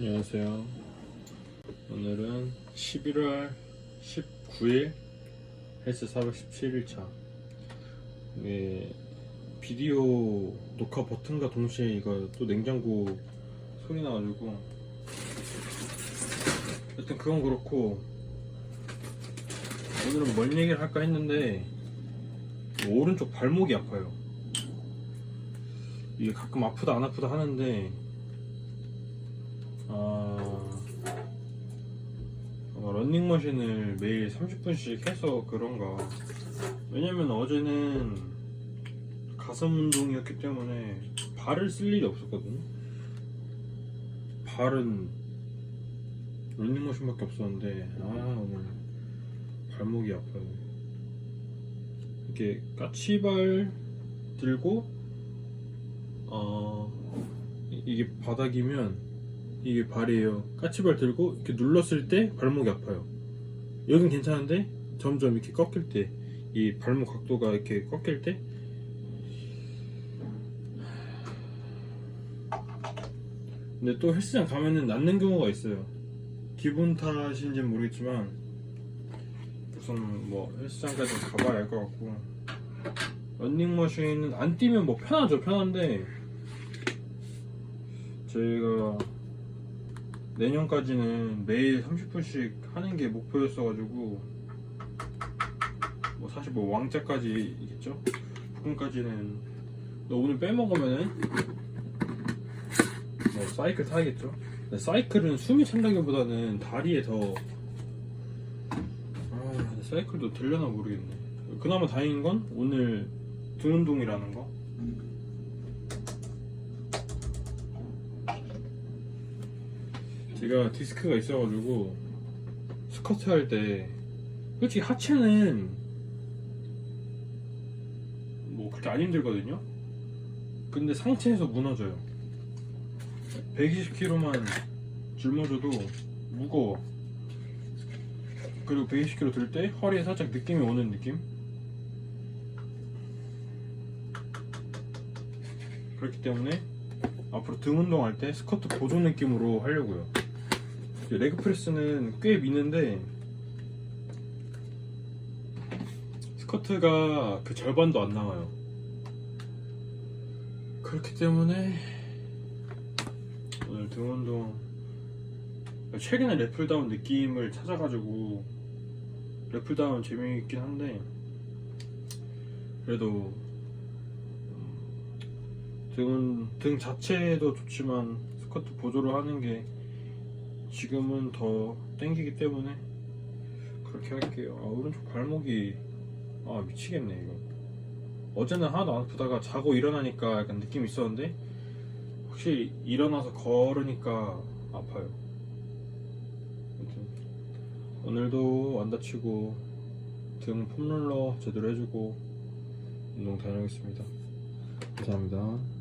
안녕하세요. 오늘은 11월 19일 헬스 417일차. 예, 비디오 녹화 버튼과 동시에 이거 또 냉장고 소리 나가지고. 여튼 그건 그렇고, 오늘은 뭔 얘기를 할까 했는데, 오른쪽 발목이 아파요. 이게 가끔 아프다 안 아프다 하는데, 런닝머신을 매일 30분씩 해서 그런가. 왜냐면 어제는 가슴 운동이었기 때문에 발을 쓸 일이 없었거든요. 발은 런닝머신밖에 없었는데, 아, 오늘 발목이 아파요. 이렇게 까치발 들고, 어, 이- 이게 바닥이면 이게 발이에요. 까치발 들고 이렇게 눌렀을 때 발목이 아파요. 여긴 괜찮은데 점점 이렇게 꺾일 때 이 발목 각도가 이렇게 꺾일 때 근데 또 헬스장 가면은 낫는 경우가 있어요. 기분 탓인지는 모르겠지만 우선 뭐 헬스장까지 가봐야 알 것 같고 런닝머신은 안 뛰면 뭐 편하죠 편한데 저희가 내년까지는 매일 30분씩 하는 게 목표였어가지고 뭐 사실 뭐 왕자까지겠죠? 부근까지는 너 오늘 빼먹으면은 뭐 사이클 타야겠죠? 사이클은 숨이 찬다기보다는 다리에 더 아, 사이클도 되려나 모르겠네. 그나마 다행인 건 오늘 등 운동이라는 거. 제가 디스크가 있어가지고 스쿼트 할 때 솔직히 하체는 뭐 그렇게 안 힘들거든요. 근데 상체에서 무너져요. 120kg만 짊어져도 무거워. 그리고 120kg 들 때 허리에 살짝 느낌이 오는 느낌? 그렇기 때문에 앞으로 등 운동할 때 스쿼트 보조 느낌으로 하려고요. 레그 프레스는 꽤 미는데 스쿼트가 그 절반도 안 나와요. 그렇기 때문에 오늘 등 운동 최근에 래플다운 느낌을 찾아가지고 래플다운 재미있긴 한데 그래도 음, 등은 등 자체도 좋지만 스쿼트 보조를 하는 게 지금은 더 땡기기 때문에 그렇게 할게요. 아, 오른쪽 발목이 아 미치겠네 이거. 어제는 하나도 안 아프다가 자고 일어나니까 약간 느낌이 있었는데 확실히 일어나서 걸으니까 아파요. 아무튼 오늘도 안 다치고 등 폼롤러 제대로 해주고 운동 다녀오겠습니다. 감사합니다.